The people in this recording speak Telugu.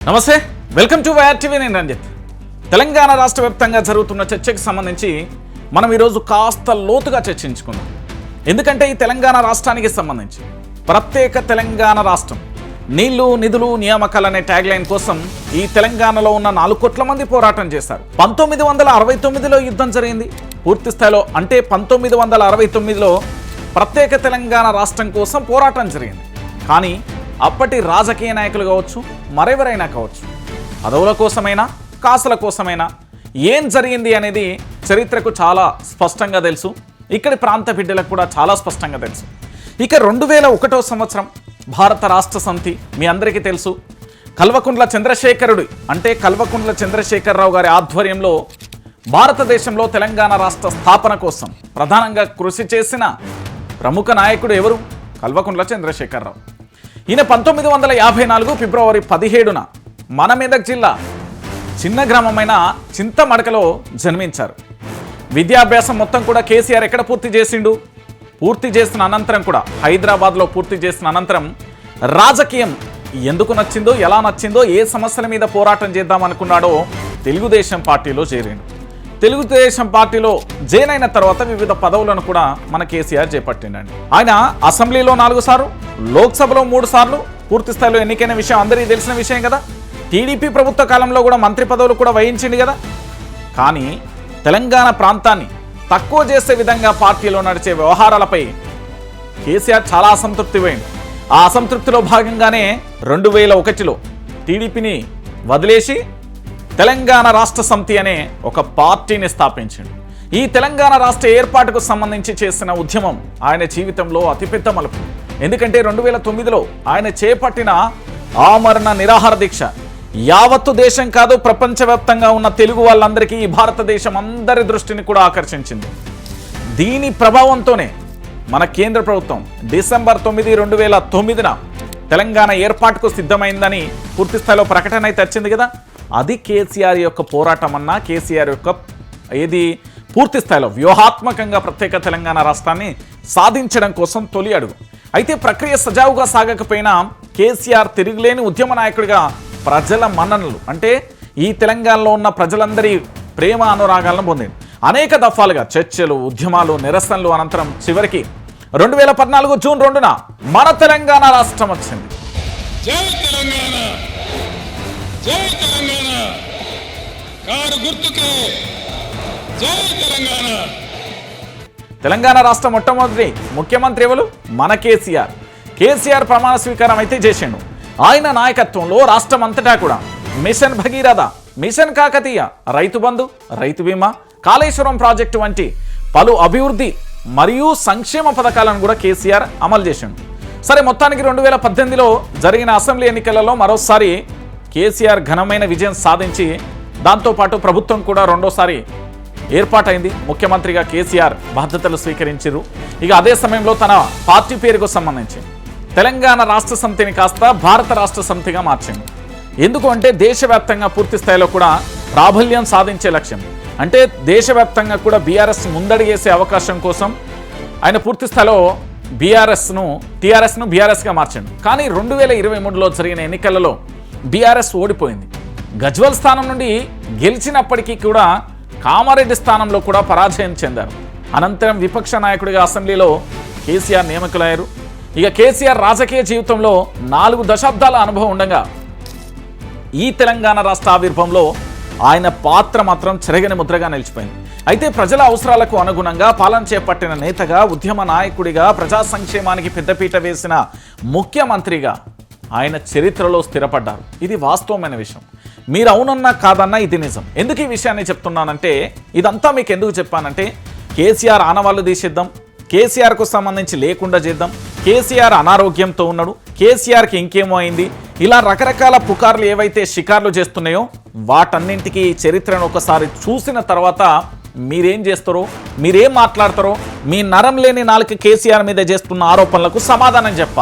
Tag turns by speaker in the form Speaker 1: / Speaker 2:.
Speaker 1: నమస్తే వెల్కమ్ టు వైఆర్ టీవీ నేను రంజిత్. తెలంగాణ రాష్ట్ర వ్యాప్తంగా జరుగుతున్న చర్చకు సంబంధించి మనం ఈరోజు కాస్త లోతుగా చర్చించుకుందాం. ఎందుకంటే ఈ తెలంగాణ రాష్ట్రానికి సంబంధించి ప్రత్యేక తెలంగాణ రాష్ట్రం నీళ్ళు నిధులు నియామకాలు అనే ట్యాగ్ లైన్ కోసం ఈ తెలంగాణలో ఉన్న నాలుగు కోట్ల మంది పోరాటం చేశారు. పంతొమ్మిది వందల అరవై తొమ్మిదిలో యుద్ధం జరిగింది. పూర్తి స్థాయిలో అంటే పంతొమ్మిది వందల అరవై తొమ్మిదిలో ప్రత్యేక తెలంగాణ రాష్ట్రం కోసం పోరాటం జరిగింది. కానీ అప్పటి రాజకీయ నాయకులు కావచ్చు మరెవరైనా కావచ్చు పదవుల కోసమైనా కాసుల కోసమైనా ఏం జరిగింది అనేది చరిత్రకు చాలా స్పష్టంగా తెలుసు. ఇక్కడి ప్రాంత బిడ్డలకు కూడా చాలా స్పష్టంగా తెలుసు. ఇక రెండు వేల ఒకటో సంవత్సరం భారత రాష్ట్ర సమితి మీ అందరికీ తెలుసు. కల్వకుంట్ల చంద్రశేఖరుడు అంటే కల్వకుంట్ల చంద్రశేఖరరావు గారి ఆధ్వర్యంలో భారతదేశంలో తెలంగాణ రాష్ట్ర స్థాపన కోసం ప్రధానంగా కృషి చేసిన ప్రముఖ నాయకుడు ఎవరు? కల్వకుంట్ల చంద్రశేఖరరావు. ఈయన పంతొమ్మిది వందల యాభై నాలుగు ఫిబ్రవరి పదిహేడున మన మెదక్ జిల్లా చిన్న గ్రామమైన చింతమడకలో జన్మించారు. విద్యాభ్యాసం మొత్తం కూడా కేసీఆర్ ఎక్కడ పూర్తి చేసిండు? పూర్తి చేసిన అనంతరం కూడా హైదరాబాద్లో పూర్తి చేసిన అనంతరం రాజకీయం ఎందుకు నచ్చిందో ఎలా నచ్చిందో ఏ సమస్యల మీద పోరాటం చేద్దామనుకున్నాడో తెలుగుదేశం పార్టీలో చేరిండు. తెలుగుదేశం పార్టీలో జైన్ అయిన తర్వాత వివిధ పదవులను కూడా మన కేసీఆర్ చేపట్టిండండి. ఆయన అసెంబ్లీలో నాలుగు సార్లు లోక్సభలో మూడు సార్లు పూర్తి స్థాయిలో ఎన్నికైన విషయం అందరికీ తెలిసిన విషయం కదా. టీడీపీ ప్రభుత్వ కాలంలో కూడా మంత్రి పదవులు కూడా వహించింది కదా. కానీ తెలంగాణ ప్రాంతాన్ని తక్కువ చేసే విధంగా పార్టీలో నడిచే వ్యవహారాలపై కేసీఆర్ చాలా అసంతృప్తి పోయింది ఆ అసంతృప్తిలో భాగంగానే రెండు వేల ఒకటిలో టీడీపీని వదిలేసి తెలంగాణ రాష్ట్ర సమితి అనే ఒక పార్టీని స్థాపించిండు. ఈ తెలంగాణ రాష్ట్ర ఏర్పాటుకు సంబంధించి చేసిన ఉద్యమం ఆయన జీవితంలో అతిపెద్ద మలుపు. ఎందుకంటే రెండు వేల తొమ్మిదిలో ఆయన చేపట్టిన ఆమరణ నిరాహార దీక్ష. యావత్తు దేశం కాదు ప్రపంచవ్యాప్తంగా ఉన్న తెలుగు వాళ్ళందరికీ ఈ భారతదేశం అందరి దృష్టిని కూడా ఆకర్షించింది. దీని ప్రభావంతోనే మన కేంద్ర ప్రభుత్వం డిసెంబర్ తొమ్మిది రెండు వేల తొమ్మిదిన తెలంగాణ ఏర్పాటుకు సిద్ధమైందని పూర్తిస్థాయిలో ప్రకటన అయితే వచ్చింది కదా. అది కేసీఆర్ యొక్క పోరాటం అన్నా కేసీఆర్ యొక్క ఏది పూర్తిస్థాయిలో వ్యూహాత్మకంగా ప్రత్యేక తెలంగాణ రాష్ట్రాన్ని సాధించడం కోసం తొలి అడుగు. అయితే ప్రక్రియ సజావుగా సాగకపోయినా కేసీఆర్ తిరుగులేని ఉద్యమ నాయకుడిగా ప్రజల మన్ననలు అంటే ఈ తెలంగాణలో ఉన్న ప్రజలందరి ప్రేమ అనురాగాలను పొందింది. అనేక దఫాలుగా చర్చలు ఉద్యమాలు నిరసనలు అనంతరం చివరికి రెండు వేల పద్నాలుగు జూన్ రెండున మన తెలంగాణ రాష్ట్రం వచ్చింది.
Speaker 2: జై తెలంగాణ! జై తెలంగాణ! కారు గుర్తుకే! జై తెలంగాణ!
Speaker 1: తెలంగాణ రాష్ట్ర మొట్టమొదటి ముఖ్యమంత్రి ఎవరు? మన కేసీఆర్. కేసీఆర్ ప్రమాణ స్వీకారం అయితే చేసిండు. ఆయన నాయకత్వంలో రాష్ట్రం అంతటా కూడా మిషన్ భగీరథ మిషన్ కాకతీయ రైతు బంధు రైతు బీమా కాళేశ్వరం ప్రాజెక్టు వంటి పలు అభివృద్ధి మరియు సంక్షేమ పథకాలను కూడా కేసీఆర్ అమలు చేసిండు. సరే మొత్తానికి రెండు వేల పద్దెనిమిదిలో జరిగిన అసెంబ్లీ ఎన్నికలలో మరోసారి కేసీఆర్ ఘనమైన విజయం సాధించి దాంతోపాటు ప్రభుత్వం కూడా రెండోసారి ఏర్పాటైంది. ముఖ్యమంత్రిగా కేసీఆర్ బాధ్యతలు స్వీకరించారు ఇక అదే సమయంలో తన పార్టీ పేరుకు సంబంధించి తెలంగాణ రాష్ట్ర సమితిని కాస్త భారత రాష్ట్ర సమితిగా మార్చింది. ఎందుకు అంటే దేశవ్యాప్తంగా పూర్తి స్థాయిలో కూడా ప్రాబల్యం సాధించే లక్ష్యం. అంటే దేశవ్యాప్తంగా కూడా బీఆర్ఎస్ ముందడిగేసే అవకాశం కోసం ఆయన పూర్తి స్థాయిలో బీఆర్ఎస్ను టీఆర్ఎస్ను బీఆర్ఎస్గా మార్చండి. కానీ రెండు వేల ఇరవై మూడులో జరిగిన ఎన్నికలలో బీఆర్ఎస్ ఓడిపోయింది. గజ్వల్ స్థానం నుండి గెలిచినప్పటికీ కూడా కామారెడ్డి స్థానంలో కూడా పరాజయం చెందారు. అనంతరం విపక్ష నాయకుడిగా అసెంబ్లీలో కేసీఆర్ నియామకులయ్యారు ఇక కేసీఆర్ రాజకీయ జీవితంలో నాలుగు దశాబ్దాల అనుభవం ఉండగా ఈ తెలంగాణ రాష్ట్ర ఆవిర్భంలో ఆయన పాత్ర మాత్రం చెరగని ముద్రగా నిలిచిపోయింది. అయితే ప్రజల అవసరాలకు అనుగుణంగా పాలన చేపట్టిన నేతగా ఉద్యమ నాయకుడిగా ప్రజా సంక్షేమానికి పెద్దపీట వేసిన ముఖ్యమంత్రిగా ఆయన చరిత్రలో స్థిరపడ్డారు. ఇది వాస్తవమైన విషయం. మీరు అవునన్నా కాదన్నా ఇది నిజం. ఎందుకు ఈ విషయాన్ని చెప్తున్నానంటే ఇదంతా మీకు ఎందుకు చెప్పానంటే కేసీఆర్ ఆనవాళ్ళు తీసేద్దాం కేసీఆర్కు సంబంధించి లేకుండా చేద్దాం కేసీఆర్ అనారోగ్యంతో ఉన్నాడు కేసీఆర్కి ఇంకేమో అయింది ఇలా రకరకాల పుకార్లు ఏవైతే షికార్లు చేస్తున్నాయో వాటన్నింటికి చరిత్రను ఒకసారి చూసిన తర్వాత మీరేం చేస్తారో మీరేం మాట్లాడతారో మీ నరం లేని నాలుగు కేసీఆర్ మీద చేస్తున్న ఆరోపణలకు సమాధానం చెప్పాలి.